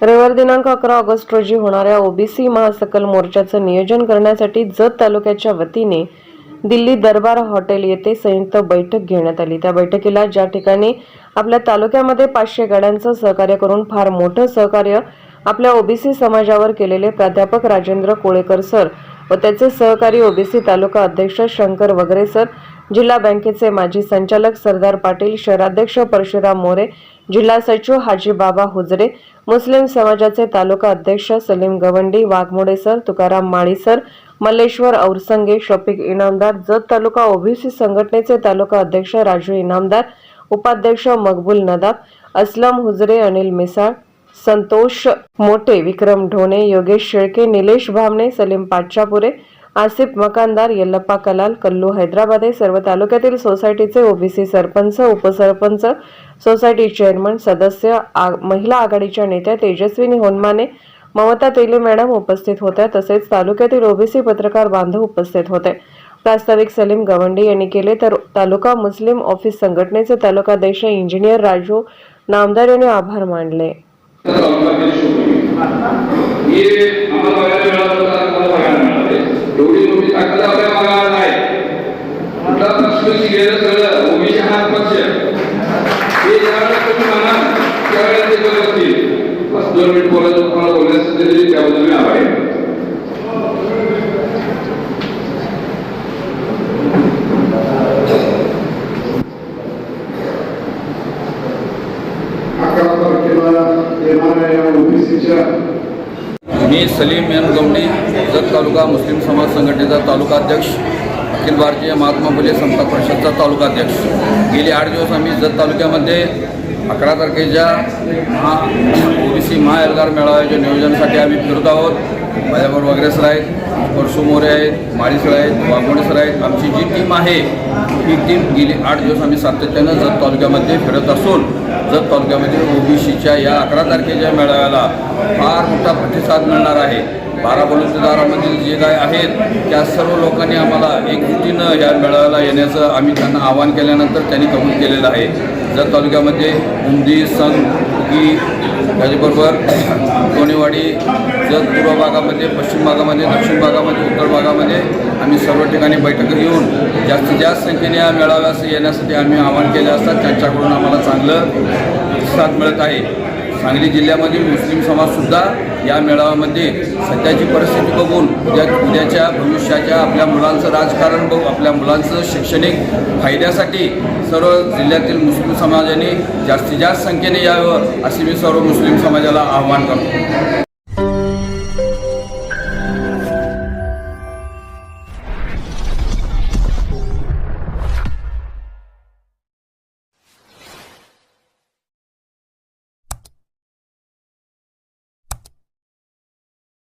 रविवार दिनांक अकरा ऑगस्ट रोजी होणाऱ्या ओबीसी महासकल मोर्चाचं नियोजन करण्यासाठी जत तालुक्याच्या वतीने दिल्ली दरबार हॉटेल येथे संयुक्त बैठक घेण्यात आली. त्या बैठकीला ज्या ठिकाणी आपल्या तालुक्यामध्ये पाचशे गाड्यांचं सहकार्य करून फार मोठं सहकार्य आपल्या ओबीसी समाजावर केलेले प्राध्यापक राजेंद्र कोळेकर सर व त्याचे सहकारी ओबीसी तालुका अध्यक्ष शंकर वगैरे सर जिल्हा बँकेचे माजी संचालक सरदार पाटील शहराध्यक्ष परशुराम मोरे जिल्हा सचिव हाजी बाबा हुजरे मुस्लिम समाजाचे तालुका अध्यक्ष Salim Gavandi Waghmode sir Tukaram Mali sir Malleshwar Aurasange Shafiq Inamdar Jat taluka OBC संघटनेचे तालुका अध्यक्ष राजू इनामदार उपाध्यक्ष मकबूल नदाब असलम हुजरे अनिल मिसाळ संतोष मोटे विक्रम ढोणे योगेश शेळके निलेश भामणे सलीम पाचापुरे आसिफ मकानदार यल्लप्पा कलाल कल्लू हैदराबाद हे सर्व तालुक्यातील सोसायटीचे ओबीसी सरपंच उपसरपंच सोसायटी चेअरमन सदस्य आ- महिला आघाडीच्या नेत्या तेजस्विनी होनमाने ममता तेले मॅडम उपस्थित होत्या तसेच तालुक्यातील ओबीसी पत्रकार बांधव उपस्थित होते. प्रास्ताविक सलीम गवंडी यांनी केले तर तालुका मुस्लिम ऑफिस संघटनेचे तालुकाध्यक्ष इंजिनियर राजू नामदार यांनी आभार मानले हे आम्हाला बघायला मिळालं तर आम्हाला बघायला मिळाले एवढी मोठी ताकद आपल्या मागावर आहे गेलं सगळं ओबीसी हा पक्ष हे ज्यावेळेला तुम्ही म्हणाल त्यावेळेला ते करत असतील बस दोन मिनिट बोलायचं तुम्हाला बोलण्याचं तरी त्याबद्दल मी आभारी आहे. अकरा तारखेला येणाऱ्या ओबीसीच्या मी सलीम एन गवणे जत तालुका मुस्लिम समाज संघटनेचा तालुका अध्यक्ष अखिल भारतीय महात्मा फुले समता परिषदचा तालुका अध्यक्ष गेले आठ दिवस आम्ही जत तालुक्यामध्ये अकरा तारखेच्या महा ओबीसी महाएल्गार मेळाव्याच्या नियोजनासाठी आम्ही फिरत आहोत. माझ्याबरोबर वगैरे सर आहेत परशू मोरे आहेत माळीसर आहेत वाघोडे सर आहेत. आमची जी टीम आहे ही टीम गेली आठ दिवस आम्ही सातत्यानं जत तालुक्यामध्ये फिरत असून जत तालुक्यामध्ये ओबीसीच्या या अकरा तारखेच्या मेळाव्याला फार मोठा प्रतिसाद मिळणार आहे. बारा बलुतेदारामधील जे काय आहेत त्या सर्व लोकांनी आम्हाला एकजुटीनं या मेळाव्याला येण्याचं आम्ही त्यांना आवाहन केल्यानंतर त्यांनी कबूल केलेलं आहे. जत तालुक्यामध्ये उंदी संघ उगी त्याचबरोबर कोणीवाडी जत पूर्व भागामध्ये पश्चिम भागामध्ये दक्षिण भागामध्ये उत्तर भागामध्ये आम्ही सर्व ठिकाणी बैठक घेऊन जास्तीत जास्त संख्येने या मेळाव्यास येण्यासाठी आम्ही आवाहन केले असतात त्यांच्याकडून आम्हाला चांगलं साथ मिळत आहे. सांगली जिल्ह्यामधील मुस्लिम समाजसुद्धा या मेळाव्यामध्ये सध्याची परिस्थिती बघून उद्या उद्याच्या भविष्याच्या आपल्या मुलांचं राजकारण बघू आपल्या मुलांचं शैक्षणिक फायद्यासाठी सर्व जिल्ह्यातील मुस्लिम समाजाने जास्तीत जास्त संख्येने यावं असे मी सर्व मुस्लिम समाजाला आवाहन करतो.